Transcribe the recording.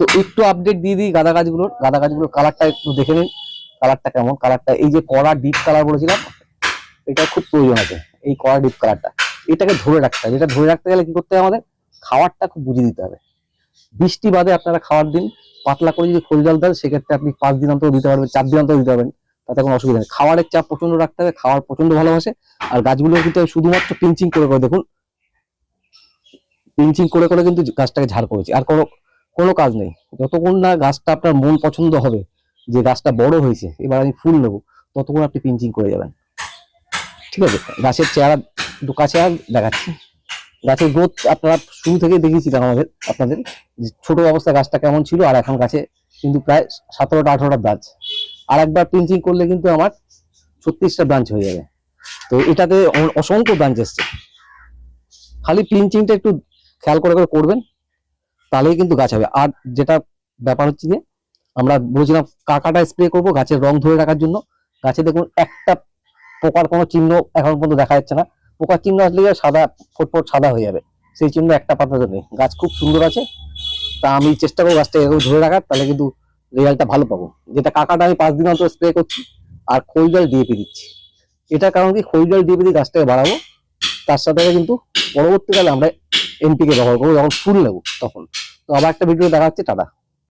তো একটু আপডেট দিয়ে দিই গাঁদা গাছগুলোর গাঁদা গাছগুলোর কালারটা একটু দেখে নিন কালারটা কেমন? কালারটা এই যে কড়া ডিপ কালার বলেছিলাম, এটা খুব প্রয়োজন আছে, এই কড়া ডিপ কালারটা এটাকে ধরে রাখতে হবে, এটা ধরে রাখতে গেলে কি করতে হবে আমাদের? খাওয়ারটা খুব বুঝিয়ে দিতে হবে। বৃষ্টি বাদে আপনারা খাবার দিন, পাতলা করে যদি খোল জল দেন, সেক্ষেত্রে আপনি পাঁচ দিন অন্তর দিতে পারবেন, চার দিন অন্তর দিতে পারবেন, তাতে কোনো অসুবিধা নেই। খাবারের চাপ প্রচণ্ড রাখতে হবে, খাওয়ার প্রচণ্ড ভালোবাসে, আর গাছগুলো কিন্তু শুধুমাত্র পিঞ্চিং করে করে দেখুন, পিঞ্চিং করে করে কিন্তু গাছটাকে ঝাড় করেছি, আর কোনো কোনো কাজ নেই। যতক্ষণ না গাছটা আপনার মন পছন্দ হবে, যে গাছটা বড় হয়েছে, এবার আমি ফুল নেব, ততক্ষণ আপনি পিঞ্চিং করে যাবেন। ঠিক আছে? গাছের চেহারা, দু কাছে আর দেখাচ্ছি। গাছের গ্রোথ আপনারা শুরু থেকে দেখিয়েছিলাম আমাদের, আপনাদের, যে ছোটো অবস্থা গাছটা কেমন ছিল, আর এখন গাছে কিন্তু প্রায় সতেরোটা, আঠারোটা ব্রাঞ্চ আর একবার পিঞ্চিং করলে কিন্তু আমার ছত্রিশটা ব্রাঞ্চ হয়ে যাবে। তো এটাতে অসংখ্য ব্রাঞ্চ এসছে। খালি পিঞ্চিংটা একটু খেয়াল করে করে করবেন। তাহলেই কিন্তু গাছ হবে। আর যেটা ব্যাপার হচ্ছে যে, আমরা বলেছিলাম কাকাটা স্প্রে করব গাছের রং ধরে রাখার জন্য। গাছে দেখুন একটা পোকার কোনো চিহ্ন এখন পর্যন্ত দেখা যাচ্ছে না। পোকার চিহ্ন আসলে সাদা, ফটফট সাদা হয়ে যাবে। সেই চিহ্ন একটা পাতাতে নেই। গাছ খুব সুন্দর আছে। তা আমি চেষ্টা করব গাছটা এরকম ধরে রাখার, তাহলে কিন্তু রেজাল্টটা ভালো পাবো। যেটা কাকাটা আমি পাঁচ দিন অন্তর স্প্রে করছি, আর খোল জল ডিএপি দিচ্ছি। এটার কারণ কি? খোল জল ডিএপি দিয়ে গাছটাকে বাড়াবো। তার সাথে কিন্তু পরবর্তীকালে আমরা এনপিকে ব্যবহার করব যখন ফুল নেব তখন। তো আবার একটা ভিডিও দেখা যাচ্ছে টাটা।